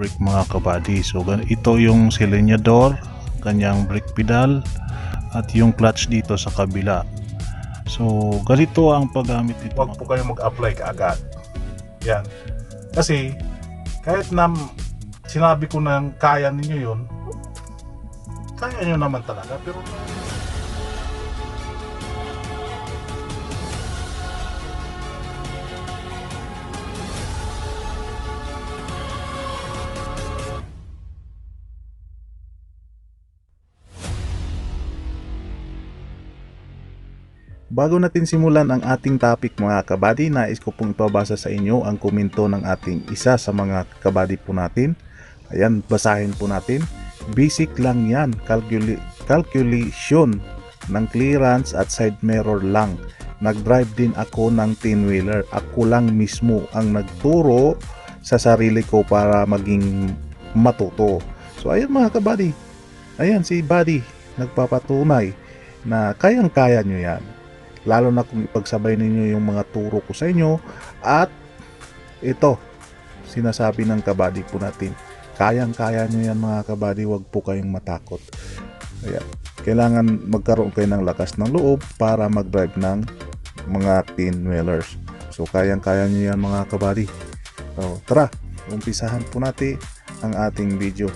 brake mga kabady. So ito yung silinyador, kanyang brake pedal at yung clutch dito sa kabila. So ganito ang paggamit nito. Huwag po kayo mag-apply kaagad. Yan. Kasi, kahit na sinabi ko na kaya ninyo yun, kaya nyo naman talaga. Pero, Bago natin simulan ang ating topic mga kabady, nais ko pong ipabasa sa inyo ang komento ng ating isa sa mga kabady po natin. Ayan, basahin po natin. Basic lang yan, calcula- calculation ng clearance at side mirror lang. Nag-drive din ako ng 10-wheeler. Ako lang mismo ang nagturo sa sarili ko para maging matuto. So ayan mga kabady. Ayan si Buddy nagpapatunay na kayang-kaya nyo yan lalo na kung ipagsabay ninyo yung mga turo ko sa inyo. At ito sinasabi ng kabady po natin. Kayang kaya nyo yan mga kabady wag po kayong matakot. Ayan. kailangan magkaroon kayo ng lakas ng loob para mag-drive ng mga 10 wheelers. So kayang kaya nyo yan mga kabady so tara umpisahan po natin ang ating video.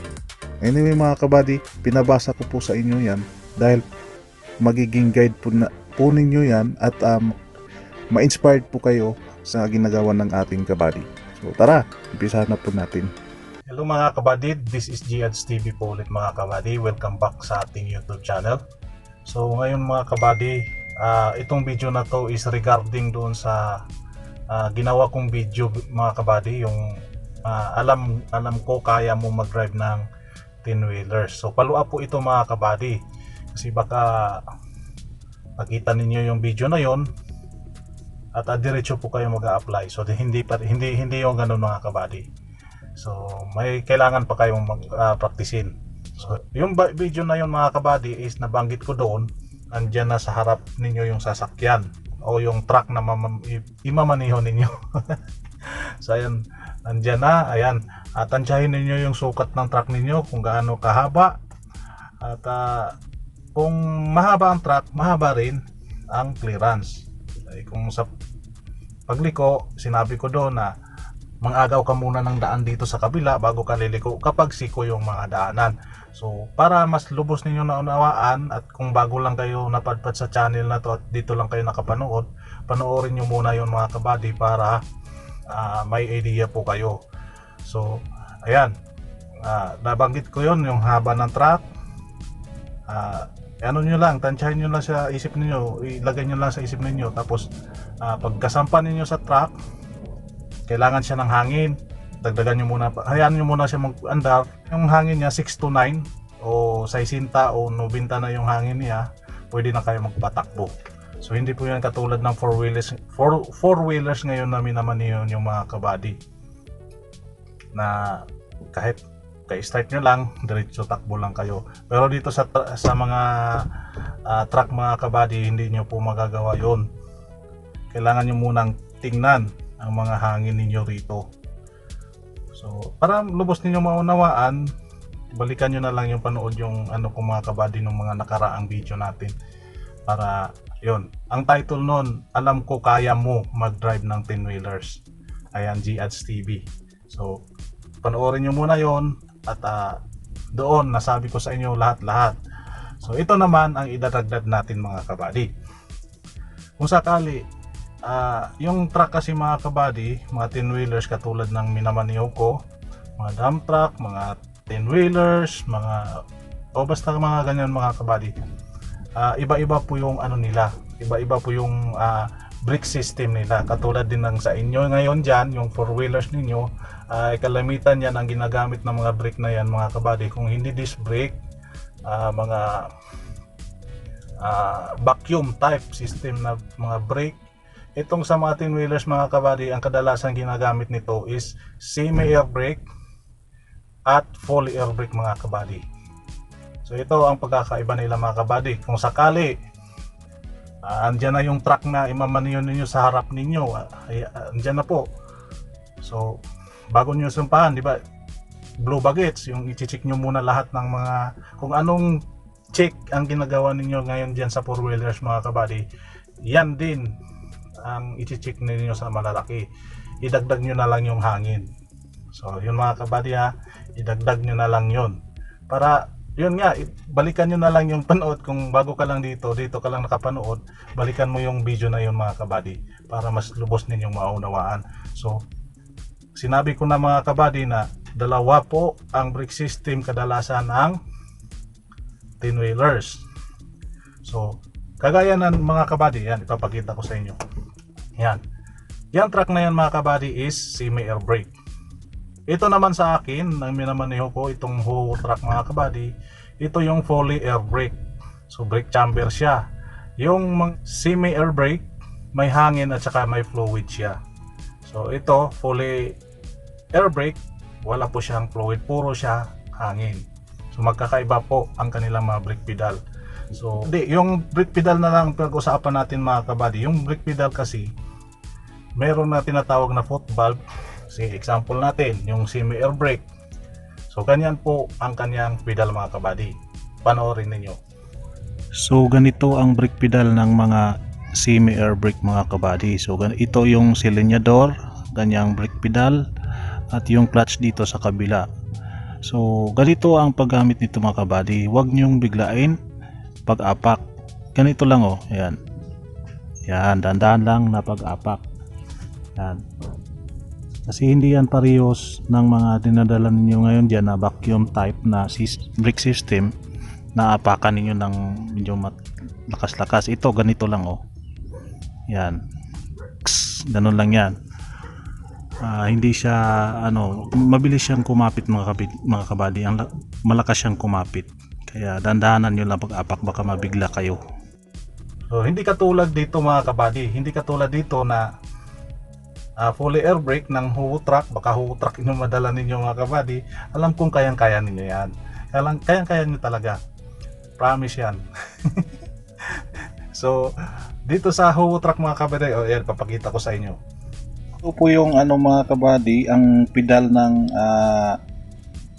Anyway mga kabady pinabasa ko po sa inyo yan dahil magiging guide po na po ninyo yan at um, ma-inspired po kayo sa ginagawa ng ating kabady. So tara, umpisa na po natin. hello mga kabadid, this is Giads TV po ulit mga kabady. Welcome back sa ating YouTube channel. So ngayon mga kabady, ah, itong video na to is regarding doon sa ah, ginawa kong video mga kabady, yung ah, alam alam ko kaya mo mag-drive ng 10 wheelers. So paluwa po ito mga kabady. Kasi baka makita ninyo yung video na yon at uh, diretso po kayo mag-apply. So di- hindi hindi hindi yung ganun mga kabady. So may kailangan pa kayong mag-practicein. so yung video na yon mga kabady is nabanggit ko doon andyan na sa harap ninyo yung sasakyan o yung truck na imamaniho ninyo. so ayan, andyan na, ayan. At tansyahin ninyo yung sukat ng truck ninyo kung gaano kahaba. At ah, kung mahaba ang truck, mahaba rin ang clearance. Ay, kung sa pagliko, sinabi ko doon na mangagaw ka muna ng daan dito sa kabila bago ka liliko kapag siko yung mga daanan. So, para mas lubos ninyo na unawaan at kung bago lang kayo napadpad sa channel na to at dito lang kayo nakapanood, panoorin nyo muna yung mga kabady para ah, may idea po kayo. So, ayan. Ah, nabanggit ko yon yung haba ng truck. Ah, ano nyo lang, tansyahin nyo lang sa isip ninyo, ilagay nyo lang sa isip ninyo. Tapos, ah, pagkasampa ninyo sa truck, kailangan siya ng hangin. Dagdagan nyo muna, hayaan nyo muna siya mag-andar. Yung hangin niya, 6 to 9 o 60 o 90 na yung hangin niya, pwede na kayo magpatakbo. So hindi po yan katulad ng four wheelers four, four wheelers ngayon namin naman yun yung mga kabady na kahit ka-start nyo lang, diretso takbo lang kayo. Pero dito sa sa mga ah, truck mga kabady, hindi nyo po magagawa yon. Kailangan nyo munang tingnan ang mga hangin ninyo rito. So, para lubos ninyo maunawaan, balikan nyo na lang yung panood yung ano kung mga kabady ng mga nakaraang video natin. Para, yon Ang title nun, alam ko kaya mo mag-drive ng 10 wheelers. Ayan, G-Ads TV. So, panoorin nyo muna yon at ah, doon nasabi ko sa inyo lahat-lahat. So ito naman ang idadagdag natin mga kabady. Kung sakali, ah, yung truck kasi mga kabady, mga 10 wheelers katulad ng minamaniho ko, mga dump truck, mga 10 wheelers, mga o basta mga ganyan mga kabady. Ah, iba-iba po yung ano nila, iba-iba po yung ah, brake system nila. Katulad din ng sa inyo ngayon dyan, yung 4 wheelers ninyo, ay kalamitan yan ang ginagamit ng mga brake na yan mga kabady. Kung hindi disc brake, ah, mga ah, vacuum type system na mga brake, itong sa mga 10 wheelers mga kabady, ang kadalasan ginagamit nito is semi-air brake at full air brake mga kabady. So ito ang pagkakaiba nila mga kabady. Kung sakali Ah, andyan na yung truck na imamaniyo ninyo sa harap ninyo. Ah, andyan na po. So, bago nyo sumpahan, di ba? blue baggets, yung i-check nyo muna lahat ng mga kung anong check ang ginagawa ninyo ngayon diyan sa four wheelers mga kabady. Yan din ang i-check ninyo sa malalaki. Idagdag nyo na lang yung hangin. So, yun mga kabady ha, idagdag nyo na lang yun. Para yun nga, balikan nyo na lang yung panood kung bago ka lang dito, dito ka lang nakapanood, balikan mo yung video na yun mga kabady para mas lubos ninyong maunawaan. So, sinabi ko na mga kabady na dalawa po ang brake system kadalasan ng 10 wheelers. So, kagaya ng mga kabady, yan, ipapakita ko sa inyo. Yan. Yan truck na yan mga kabady is semi-air brake. Ito naman sa akin, nang minamaneho ko itong whole truck mga kabady, ito yung fully air brake. So brake chamber siya. Yung semi-air brake, may hangin at saka may fluid siya. So ito, fully air brake, wala po siyang fluid, puro siya hangin. So magkakaiba po ang kanilang mga brake pedal. So, di, yung brake pedal na lang pag-usapan natin mga kabady. Yung brake pedal kasi, meron na tinatawag na foot valve. Sige, example natin, yung semi-air brake. So, ganyan po ang kanyang pedal mga kabady. Panoorin ninyo. So ganito ang brake pedal ng mga semi-air brake mga kabady. So ito yung silinyador, ganyang brake pedal at yung clutch dito sa kabila. So ganito ang paggamit nito mga kabady. Huwag niyong biglain pag-apak. Ganito lang oh, ayan. Yan, dandan lang na pag-apak. Yan. Kasi hindi yan parehos ng mga dinadala ninyo ngayon dyan na vacuum type na brake system naapakan ninyo ng medyo lakas-lakas. Ito, ganito lang oh. Yan. Ganun lang yan. Ah, hindi siya, ano, mabilis siyang kumapit mga, kabid, mga kabady. Ang, la- malakas siyang kumapit. Kaya dandahanan nyo lang pag-apak baka mabigla kayo. So, hindi katulad dito mga kabady. Hindi katulad dito na ah, fully air brake ng Huo truck. Baka Huo truck yung madala ninyo mga kabady. Alam kong kayang-kaya ninyo yan. Kayang- Kayang-kaya nyo talaga. Promise yan. so, dito sa Huo truck mga kabady, oh, yan, papakita ko sa inyo. Ito po yung ano mga kabady, ang pedal ng ah,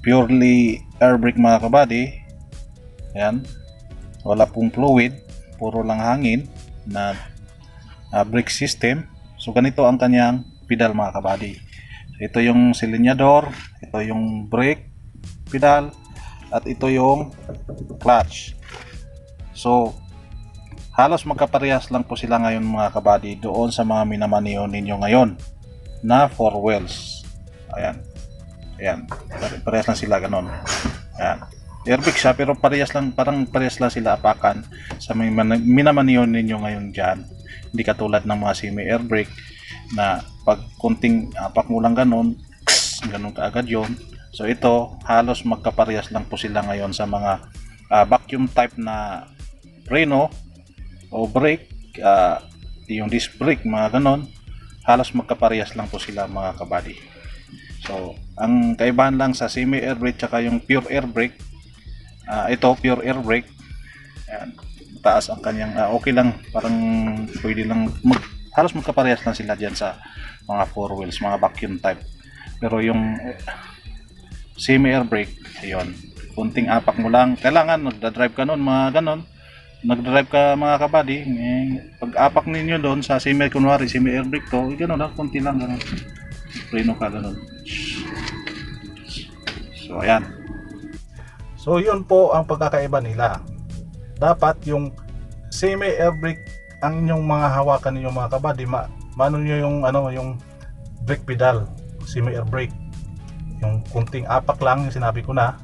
purely air brake mga kabady. Ayan. Wala pong fluid, puro lang hangin na ah, brake system. So ganito ang kanyang pedal mga kabady. Ito yung silinyador, ito yung brake pedal, at ito yung clutch. So, halos magkaparehas lang po sila ngayon mga kabady doon sa mga minamaniho ninyo ngayon na four wheels. Ayan. Ayan. Pare- Parehas lang sila ganon. Ayan. Airbag siya pero parehas lang parang parehas lang sila apakan sa man- minamaniho ninyo ngayon dyan. Hindi katulad ng mga semi air brake na pag kunting apak mo lang ganon, ganon kaagad yon. So ito halos magkaparehas lang po sila ngayon sa mga ah, vacuum type na Reno o brake, ah, yung disc brake, mga ganon, halos magkaparehas lang po sila mga kabady. So, ang kaibahan lang sa semi-air brake tsaka yung pure air brake, ah, ito pure air brake, Ayan, taas ang kanyang, ah, okay lang, parang pwede lang, mag, halos magkaparehas lang sila dyan sa mga four wheels, mga vacuum type. Pero yung semi-air brake, ayun, kunting apak mo lang, kailangan nagda-drive ka nun, mga ganon, nag-drive ka mga kabady, eh, pag apak ninyo doon sa semi kunwari, semi air brake to, eh, ganun lang, konti lang ganun. Preno ka ganun. So ayan. So yun po ang pagkakaiba nila. Dapat yung semi air brake ang inyong mga hawakan ninyo mga kabady, ma mano nyo yung ano yung brake pedal, semi air brake. Yung kunting apak lang yung sinabi ko na,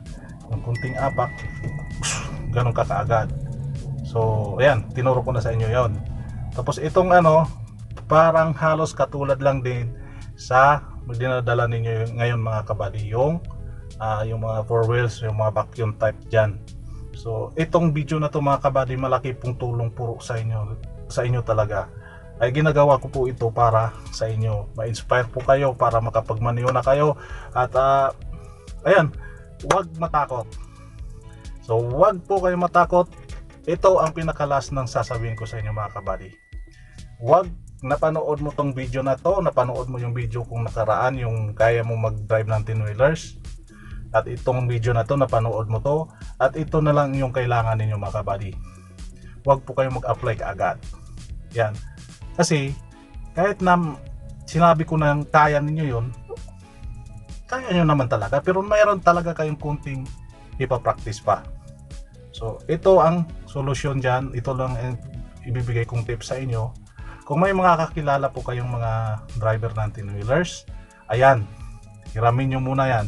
yung kunting apak ganun ka kaagad. So ayan, tinuro ko na sa inyo yon. Tapos itong ano, parang halos katulad lang din sa dinadala ninyo ngayon mga kabady yung ah, yung mga four wheels, yung mga vacuum type dyan. So, itong video na to mga kabady, malaki pong tulong po sa inyo, sa inyo talaga. Ay ginagawa ko po ito para sa inyo. Ma-inspire po kayo para makapagmaniyo na kayo. At ah, ayan, huwag matakot. So, huwag po kayo matakot. Ito ang pinakalas ng sasabihin ko sa inyo mga kabady. Huwag napanood mo tong video na to, napanood mo yung video kung nakaraan, yung kaya mo mag-drive ng 10 wheelers At itong video na to, napanood mo to, at ito na lang yung kailangan ninyo mga kabady. Huwag po kayong mag-apply kaagad. Yan. Kasi, kahit na sinabi ko na kaya ninyo yon kaya nyo naman talaga. Pero mayroon talaga kayong kunting ipapractice pa. So, ito ang solusyon dyan. Ito lang ang ibibigay kong tips sa inyo. Kung may mga kakilala po kayong mga driver ng wheelers ayan, hiramin nyo muna yan.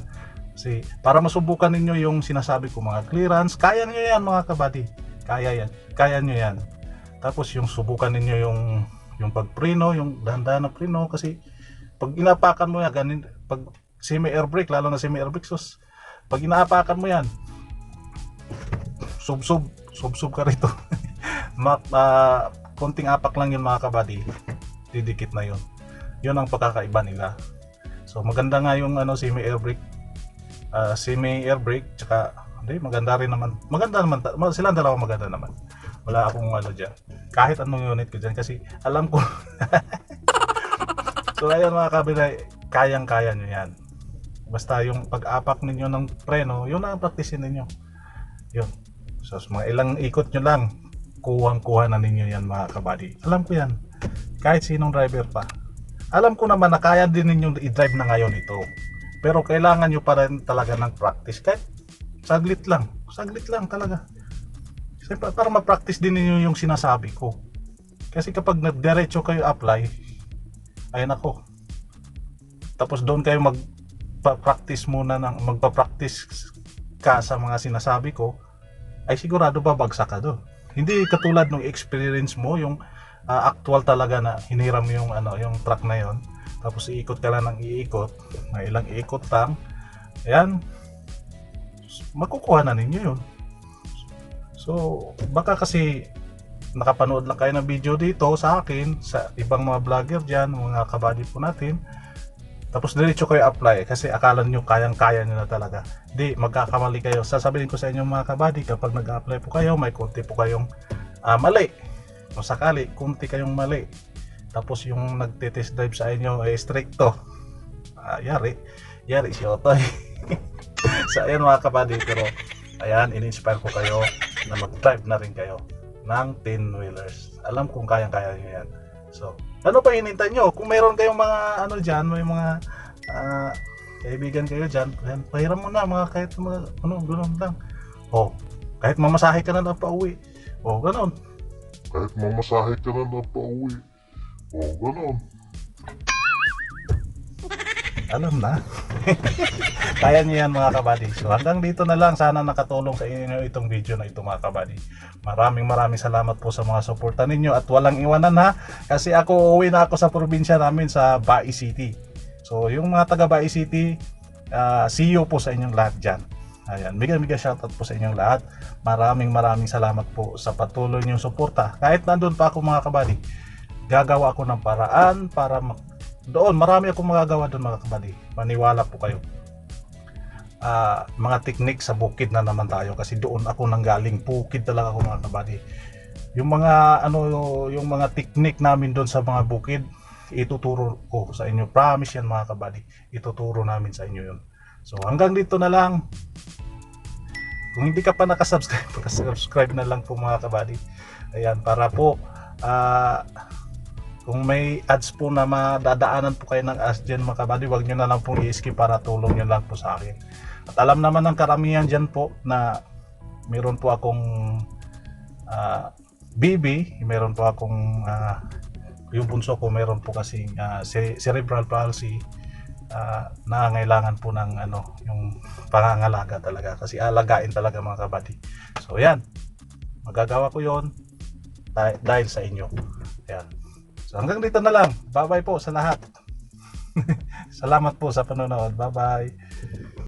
Kasi para masubukan ninyo yung sinasabi ko mga clearance, kaya nyo yan mga kabady. Kaya yan. Kaya nyo yan. Tapos yung subukan ninyo yung yung pagpreno, yung dahan-dahan na preno kasi pag inapakan mo yan, ganin, pag semi air brake, lalo na semi air brake, sus, pag inaapakan mo yan, sub-sub, sub-sub ka rito. Ma, ah, konting apak lang yun mga kabady, didikit na yun. Yun ang pagkakaiba nila. So maganda nga yung ano semi air brake, ah, semi air brake, tsaka hindi maganda rin naman. Maganda naman, silang dalawa maganda naman. Wala akong ano dyan. Kahit anong unit ko dyan kasi alam ko. so ayan mga kabila, kayang-kaya nyo yan. Basta yung pag-apak ninyo ng preno, yun ang practicein ninyo. Yun. So mga ilang ikot nyo lang, kuhang-kuha na ninyo yan mga kabady. Alam ko yan. Kahit sinong driver pa. Alam ko naman na kaya din ninyo i-drive na ngayon ito. Pero kailangan nyo pa rin talaga ng practice. Kahit saglit lang. Saglit lang talaga. Kasi pa- para ma-practice din ninyo yung sinasabi ko. Kasi kapag nagdiretso kayo apply, ayun ako. Tapos doon kayo mag-practice muna ng magpa-practice ka sa mga sinasabi ko, ay sigurado babagsak ka doon. Hindi katulad ng experience mo, yung ah, actual talaga na hiniram yung ano, yung truck na yon. Tapos iikot ka lang ng iikot, may ilang iikot lang. Ayan, makukuha na ninyo yun. So, baka kasi nakapanood lang kayo ng video dito sa akin, sa ibang mga vlogger dyan, mga kabady po natin, tapos diretso kayo apply kasi akala nyo kayang-kaya nyo na talaga. Di, magkakamali kayo. Sasabihin ko sa inyo mga kabady, kapag nag-apply po kayo, may konti po kayong ah, mali. Kung sakali, konti kayong mali. Tapos yung nagte-test drive sa inyo ay stricto. Ah, yari. Yari si Otoy. so, ayan mga kabady, pero ayan, in-inspire ko kayo na mag-drive na rin kayo ng 10 wheelers. Alam kong kayang-kaya nyo yan. So, ano pa hinintay nyo? Kung mayroon kayong mga ano dyan, may mga ah, kaibigan kayo dyan, pahiram mo na mga kahit mga ano, gano'n lang. O, kahit mamasahe ka na lang pa uwi. O, gano'n. Kahit mamasahe ka na na pauwi. O, ganon. Alam na. Kaya niyo yan mga kabady. So hanggang dito na lang. Sana nakatulong sa inyo itong video na ito mga kabady. Maraming maraming salamat po sa mga suporta ninyo at walang iwanan ha. Kasi ako uuwi na ako sa probinsya namin sa Bai City. So yung mga taga Bai City, ah, see you po sa inyong lahat dyan. Ayan, bigyan bigyan shoutout po sa inyong lahat. Maraming maraming salamat po sa patuloy niyong suporta. Kahit nandun pa ako mga kabady, gagawa ako ng paraan para doon marami akong magagawa doon mga kabady maniwala po kayo. Ah, mga technique sa bukid na naman tayo kasi doon ako nanggaling. Bukid talaga ako mga kabady yung mga ano yung mga technique namin doon sa mga bukid ituturo ko sa inyo. Promise yan mga kabady ituturo namin sa inyo yun. So hanggang dito na lang. Kung hindi ka pa nakasubscribe subscribe na lang po mga kabady ayan para po ah kung may ads po na madadaanan po kayo ng ads dyan mga kabady, wag nyo na lang pong i-skip para tulong nyo lang po sa akin. At alam naman ng karamihan dyan po na meron po akong ah, BB, meron po akong ah, yung bunso ko meron po kasi cerebral palsy ah, nangangailangan po ng ano yung pangangalaga talaga kasi alagain talaga mga kabady. So yan, magagawa ko yon dahil sa inyo. Yan. Hanggang dito na lang. Bye-bye po sa lahat. Salamat po sa panonood. Bye-bye.